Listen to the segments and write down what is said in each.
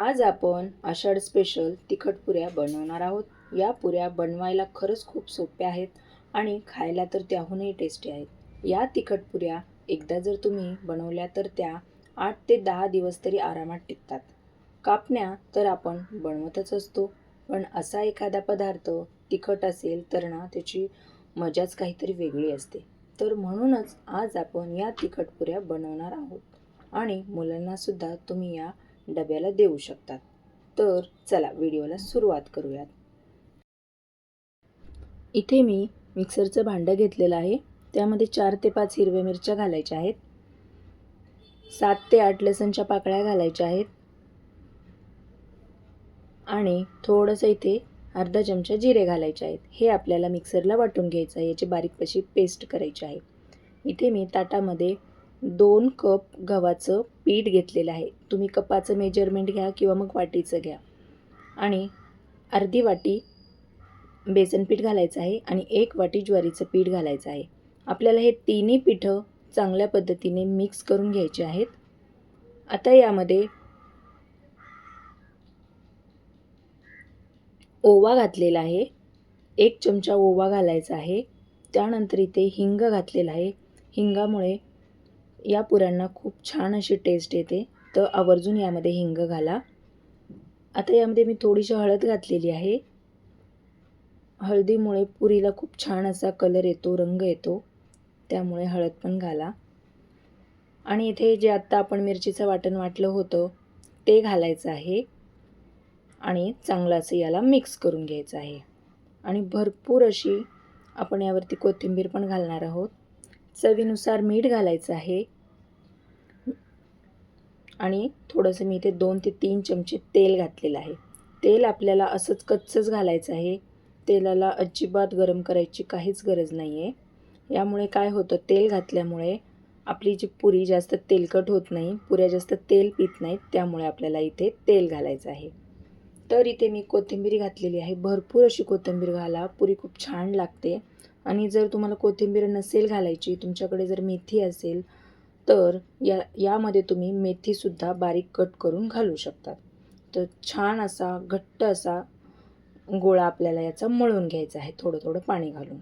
आज आपण आषाढ स्पेशल तिखट पुऱ्या बनवणार आहोत. या पुऱ्या बनवायला खरंच खूप सोप्या आहेत आणि खायला तर त्याहूनही टेस्टी आहेत. या तिखट पुऱ्या एकदा जर तुम्ही बनवल्या तर त्या आठ ते दहा दिवस तरी आरामात टिकतात. कापण्या तर आपण बनवतच असतो पण असा एखादा पदार्थ तिखट असेल तर ना त्याची मजाच काहीतरी वेगळी असते. तर म्हणूनच आज आपण या तिखट पुऱ्या बनवणार आहोत. आणि मुलांनासुद्धा तुम्ही या डब्याला देऊ शकतात. तर चला व्हिडिओला सुरुवात करूयात. इथे मी मिक्सरचं भांडं घेतलेलं आहे. त्यामध्ये चार ते पाच हिरव्या मिरच्या घालायच्या आहेत. सात ते आठ लसणच्या पाकळ्या घालायच्या आहेत. आणि थोडंसं इथे अर्धा चमचा जिरे घालायचे आहेत. हे आपल्याला मिक्सरला वाटून घ्यायचं आहे. याची बारीक कशी पेस्ट करायची आहे. इथे मी ताटामध्ये दोन कप गव्हाचं पीठ घेतलेलं आहे. तुम्ही कपाचं मेजरमेंट घ्या किंवा मग वाटीचं घ्या. आणि अर्धी वाटी बेसन पीठ घालायचं आहे आणि एक वाटी ज्वारीचं पीठ घालायचं आहे. आपल्याला हे तिन्ही पिठं चांगल्या पद्धतीने मिक्स करून घ्यायचे आहेत. आता यामध्ये ओवा घातलेला आहे. एक चमचा ओवा घालायचा आहे. त्यानंतर इथे हिंग घातलेला आहे. हिंगामुळे या पुऱ्यांना खूप छान अशी टेस्ट येते. तर आवर्जून यामध्ये हिंग घाला. आता यामध्ये मी थोडीशी हळद घातलेली आहे. हळदीमुळे पुरीला खूप छान असा कलर येतो रंग येतो. त्यामुळे हळद पण घाला. आणि इथे जे आत्ता आपण मिरचीचं वाटण वाटलं होतं ते घालायचं आहे. आणि चांगलं असं याला मिक्स करून घ्यायचं आहे. आणि भरपूर अशी आपण यावरती कोथिंबीर पण घालणार आहोत. चवीनुसार मीठ घालायचं आहे. आणि थोडंसं मी इथे दोन ते तीन चमचे तेल घातलेलं आहे. तेल आपल्याला असंच कच्चंच घालायचं आहे. तेलाला अजिबात गरम करायची काहीच गरज नाही आहे यामुळे काय होतं तेल घातल्यामुळे आपली जी पुरी जास्त तेलकट होत नाही पुऱ्या जास्त तेल पित नाहीत त्यामुळे आपल्याला इथे तेल घालायचं आहे. तर इथे मी कोथिंबीर घातलेली आहे. भरपूर अशी कोथिंबीर घाला. पुरी खूप छान लागते. आणि जर तुम्हाला कोथिंबीर नसेल घालायची तुमच्याकडे जर मेथी असेल तर या यामध्ये तुम्ही मेथीसुद्धा बारीक कट करून घालू शकतात. तर छान असा घट्ट असा गोळा आपल्याला याचा मळून घ्यायचा आहे थोडं थोडं पाणी घालून.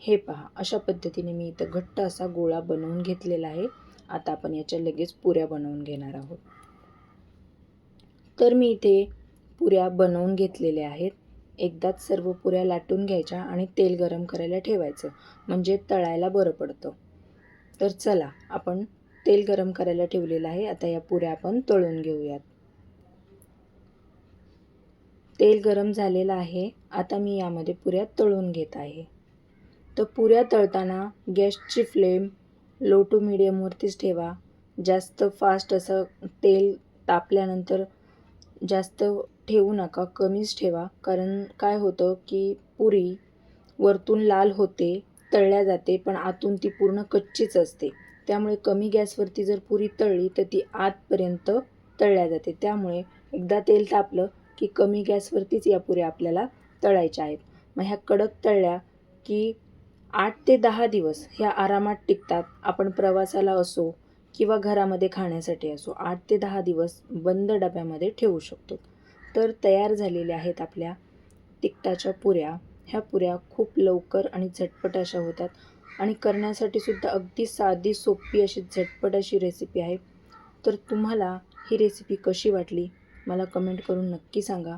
हे पहा अशा पद्धतीने मी इथं घट्ट असा गोळा बनवून घेतलेला आहे. आता आपण याच्या लगेच पुऱ्या बनवून घेणार आहोत. तर मी इथे पुऱ्या बनवून घेतलेल्या आहेत. एकदाच सर्व पुऱ्या लाटून घ्यायच्या आणि तेल गरम करायला ठेवायचं. म्हणजे तळायला बरं पडतं. तर चला आपण तेल गरम करायला ठेवलेलं आहे. आता या पुऱ्या आपण तळून घेऊयात. तेल गरम झालेलं आहे. आता मी यामध्ये पुऱ्या तळून घेत आहे. तर पुऱ्या तळताना गॅसची फ्लेम लो टू मिडियमवरतीच ठेवा. जास्त फास्ट असं तेल तापल्यानंतर जास्त ठेवू नका कमीच ठेवा. कारण काय होतं की पुरी वरतून लाल होते. तळल्या जाते पण आतून ती पूर्ण कच्चीच असते. त्यामुळे कमी गॅसवरती जर पुरी तळली तर ती आतपर्यंत तळल्या जाते. त्यामुळे एकदा तेल तापलं की कमी गॅसवरतीच या पुऱ्या आपल्याला तळायच्या आहेत. मग ह्या कडक तळल्या की आठ ते दहा दिवस ह्या आरामात टिकतात. आपण प्रवासाला असो किंवा घरामध्ये खाण्यासाठी असो आठ ते दहा दिवस बंद डब्यामध्ये ठेवू शकतो. तर तयार झालेल्या आहेत आपल्या तिकटाच्या पुऱ्या. ह्या पुऱ्या खूप लवकर आणि झटपट अशा होतात. आणि करण्यासाठी सुद्धा अगदी साधी सोपी अशी झटपट अशी रेसिपी आहे. तर तुम्हाला ही रेसिपी कशी वाटली? मला कमेंट करून नक्की सांगा.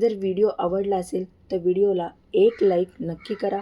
जर व्हिडिओ आवडला असेल तर व्हिडिओला एक लाईक नक्की करा.